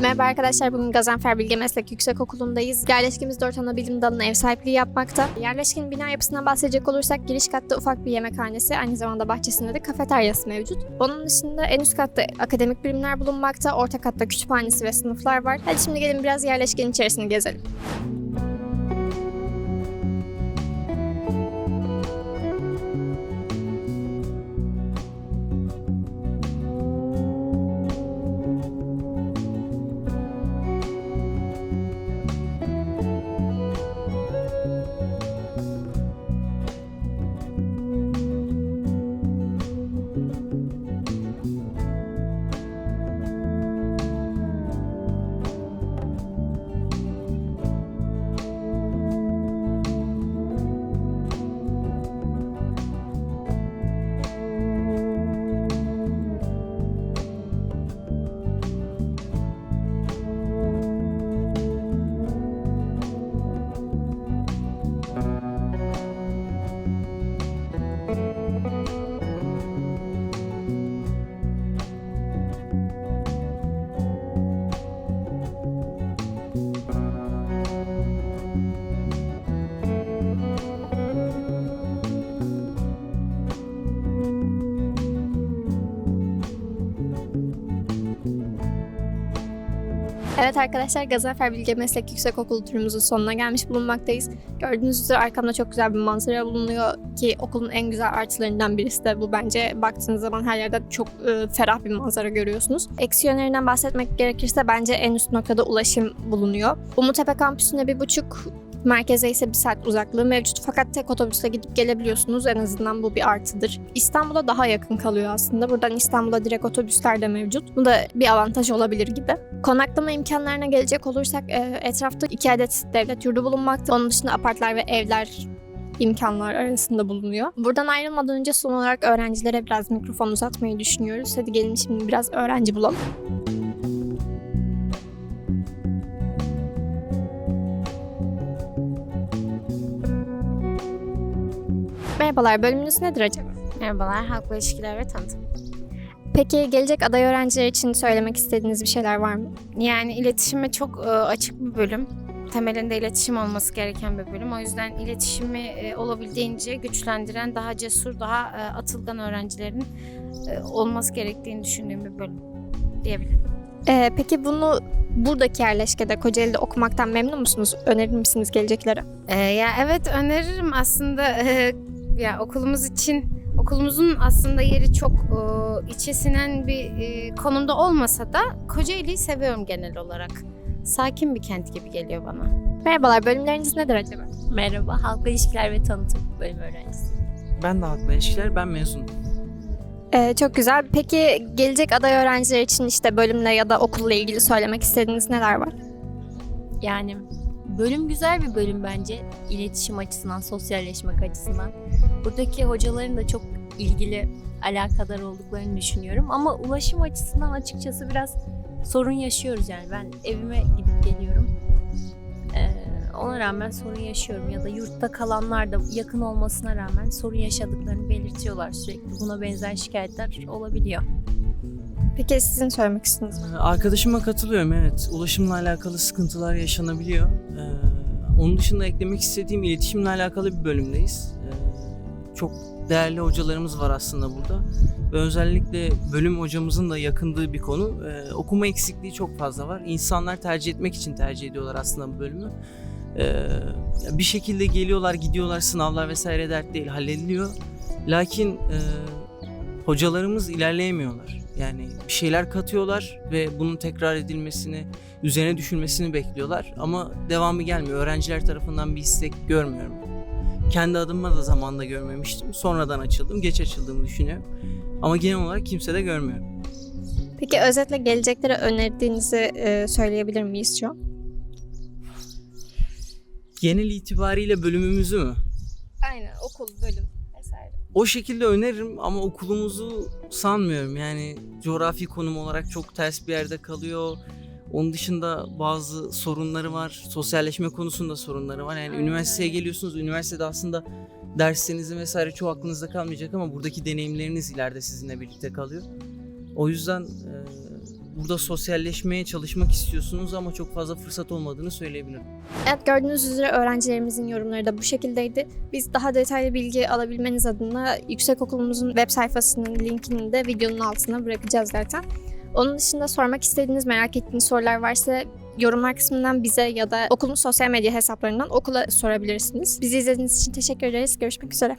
Merhaba arkadaşlar, bugün Gazanfer Bilge Meslek Yüksekokulu'ndayız. Yerleşkemiz 4 ana bilim dalına ev sahipliği yapmakta. Yerleşkenin bina yapısından bahsedecek olursak giriş katta ufak bir yemekhanesi, aynı zamanda bahçesinde de kafeteryası mevcut. Onun dışında en üst katta akademik birimler bulunmakta, orta katta kütüphanesi ve sınıflar var. Hadi şimdi gelin biraz yerleşkenin içerisini gezelim. Evet arkadaşlar, Gazanfer Bilge Meslek Yüksekokulu turumuzun sonuna gelmiş bulunmaktayız. Gördüğünüz üzere arkamda çok güzel bir manzara bulunuyor ki okulun en güzel artılarından birisi de bu bence. Baktığınız zaman her yerde çok e, ferah bir manzara görüyorsunuz. Eksi yönlerinden bahsetmek gerekirse bence en üst noktada ulaşım bulunuyor. Umuttepe kampüsünde bir buçuk Merkeze ise bir saat uzaklığı mevcut fakat tek otobüsle gidip gelebiliyorsunuz. En azından bu bir artıdır. İstanbul'a daha yakın kalıyor aslında. Buradan İstanbul'a direkt otobüsler de mevcut. Bu da bir avantaj olabilir gibi. Konaklama imkanlarına gelecek olursak e, etrafta iki adet devlet yurdu bulunmakta. Onun dışında apartlar ve evler imkanlar arasında bulunuyor. Buradan ayrılmadan önce son olarak öğrencilere biraz mikrofon uzatmayı düşünüyoruz. Hadi gelin şimdi biraz öğrenci bulalım. Merhabalar, bölümünüz nedir acaba? Merhabalar, halkla ilişkiler ve tanıtım. Peki gelecek aday öğrenciler için söylemek istediğiniz bir şeyler var mı? Yani iletişime çok e, açık bir bölüm. Temelinde iletişim olması gereken bir bölüm. O yüzden iletişimi e, olabildiğince güçlendiren, daha cesur, daha e, atılgan öğrencilerin e, olması gerektiğini düşündüğüm bir bölüm diyebilirim. Ee, peki bunu buradaki yerleşkede Kocaeli'de okumaktan memnun musunuz? Önerir misiniz geleceklere? E, ya evet öneririm aslında e, ya okulumuz için okulumuzun aslında yeri çok e, içe sinen bir e, konumda olmasa da Kocaeli'yi seviyorum genel olarak. Sakin bir kent gibi geliyor bana. Merhabalar, bölümleriniz nedir acaba? Merhaba, Halkla İlişkiler ve Tanıtım bölüm öğrencisi. Ben de halkla ilişkiler, ben mezunum. Ee, çok güzel. Peki gelecek aday öğrenciler için işte bölümle ya da okulla ilgili söylemek istediğiniz neler var? Yani bölüm güzel bir bölüm bence. İletişim açısından, sosyalleşmek açısından. Buradaki hocaların da çok ilgili, alakadar olduklarını düşünüyorum. Ama ulaşım açısından açıkçası biraz sorun yaşıyoruz yani. Ben evime gidip geliyorum. Ee, ona rağmen sorun yaşıyorum ya da yurtta kalanlar da yakın olmasına rağmen sorun yaşadıklarını belirtiyorlar sürekli. Buna benzer şikayetler olabiliyor. Peki sizin söylemek istediğiniz Ee, Arkadaşıma katılıyorum evet. Ulaşımla alakalı sıkıntılar yaşanabiliyor. Ee, onun dışında eklemek istediğim iletişimle alakalı bir bölümdeyiz. Ee, çok değerli hocalarımız var aslında burada. Ve özellikle bölüm hocamızın da yakındığı bir konu. Okuma eksikliği çok fazla var. İnsanlar tercih etmek için tercih ediyorlar aslında bu bölümü. Bir şekilde geliyorlar, gidiyorlar, sınavlar vesaire dert değil, hallediliyor. Lakin e, hocalarımız ilerleyemiyorlar. Yani bir şeyler katıyorlar ve bunun tekrar edilmesini, üzerine düşünmesini bekliyorlar ama devamı gelmiyor. Öğrenciler tarafından bir istek görmüyorum. Kendi adıma da zamanda görmemiştim. Sonradan açıldım, geç açıldığımı düşünüyorum. Ama genel olarak kimse de görmüyorum. Peki özetle geleceklere önerdiğinizi e, söyleyebilir miyiz şu an? Genel itibariyle bölümümüzü mü? Aynen, okul, bölüm vesaire. O şekilde öneririm ama okulumuzu sanmıyorum. Yani coğrafi konum olarak çok ters bir yerde kalıyor. Onun dışında bazı sorunları var. Sosyalleşme konusunda sorunları var. Yani Aynen üniversiteye geliyorsunuz. Üniversitede aslında derslerinizin vesaire çoğu aklınızda kalmayacak ama buradaki deneyimleriniz ileride sizinle birlikte kalıyor. O yüzden e, burada sosyalleşmeye çalışmak istiyorsunuz ama çok fazla fırsat olmadığını söyleyebilirim. Evet gördüğünüz üzere öğrencilerimizin yorumları da bu şekildeydi. Biz daha detaylı bilgi alabilmeniz adına yüksekokulumuzun web sayfasının linkini de videonun altına bırakacağız zaten. Onun dışında sormak istediğiniz, merak ettiğiniz sorular varsa yorumlar kısmından bize ya da okulun sosyal medya hesaplarından okula sorabilirsiniz. Bizi izlediğiniz için teşekkür ederiz. Görüşmek üzere.